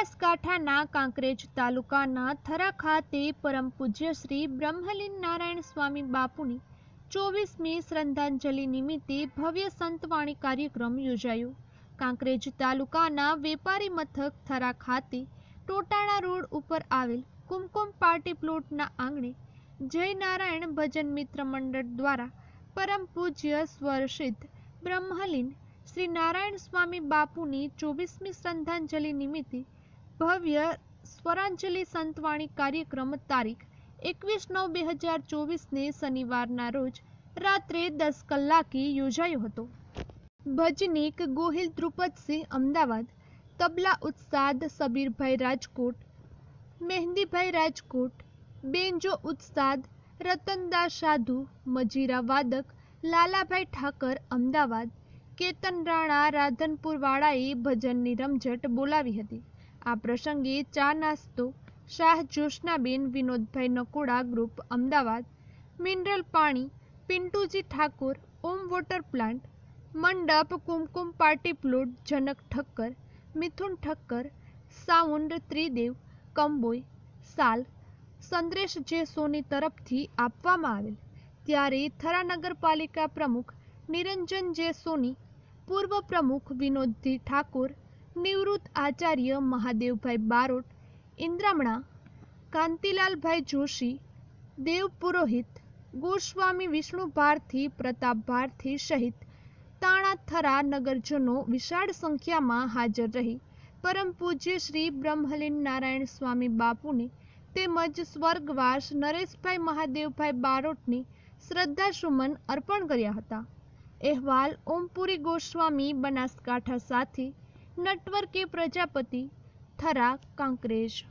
બનાસકાંઠાના કાંકરેજ તાલુકાના થરા ખાતે પરમ પૂજ્ય શ્રી બ્રહ્મલીન નારાયણ સ્વામી બાપુની ચોવીસમી શ્રદ્ધાંજલિ નિમિત્તે ભવ્ય સંતવાણી કાર્યક્રમ યોજાયો. કાંકરેજ તાલુકાના વેપારી મથક થરા ખાતે ટોટાણા રોડ ઉપર આવેલ કુમકુમ પાર્ટી પ્લોટના આંગણે જય નારાયણ ભજન મિત્ર મંડળ દ્વારા પરમ પૂજ્ય સ્વરસિદ્ધ બ્રહ્મલીન શ્રી નારાયણ સ્વામી બાપુની ચોવીસમી શ્રદ્ધાંજલિ નિમિત્તે ભવ્ય સ્વરાંજલિ સંતવાણી કાર્યક્રમ તારીખ એકવીસ નવ બે હજાર ચોવીસને શનિવારના રોજ રાત્રે દસ કલાકે યોજાયો હતો. ભજનીક ગોહિલ દ્રુપદસિંહ અમદાવાદ, તબલા ઉત્સાદ સબીરભાઈ રાજકોટ, મહેંદીભાઈ રાજકોટ, બેન્જો ઉત્સાદ રતનદાસ સાધુ, મજીરા વાદક, લાલાભાઈ ઠાકર અમદાવાદ, કેતન રાણા રાધનપુર વાળાએ ભજનની રમઝટ બોલાવી હતી. આ પ્રસંગે ચા નાસ્તો, શાહ જોશનાબેન, વિનોદભાઈ નકોડા ગ્રુપ અમદાવાદ, મિનરલ પાણી, પિન્ટુજી ઠાકોર, ઓમ વોટર પ્લાન્ટ મંડપ, Kumkum party plot Janak Thakkar, Mithun Thakkar sound Tridev કંબોય સાલ સંદ્રેશ જે સોની તરફથી આપવામાં આવેલ. ત્યારે થરા નગરપાલિકા પ્રમુખ નિરંજન જે સોની, પૂર્વ પ્રમુખ વિનોદજી ઠાકોર નિવૃત્ત આચાર્ય મહાદેવભાઈ બારોટ, ઇન્દ્રામણા, કાંતિલાલભાઈ જોશી, દેવ પુરોહિત, ગોસ્વામી વિષ્ણુ ભારથી પ્રતાપ ભારથી સહિત તાણાથરા નગરજનો વિશાળ સંખ્યામાં હાજર રહી. પરમ પૂજ્ય શ્રી બ્રહ્મલીન નારાયણ સ્વામી બાપુને તેમજ સ્વર્ગવાસ નરેશભાઈ મહાદેવભાઈ બારોટની શ્રદ્ધાસુમન અર્પણ કર્યા હતા. અહેવાલ ઓમપુરી ગોસ્વામી બનાસકાંઠા સાથે નટવર કે પ્રજાપતિ થરા કાંકરેજ.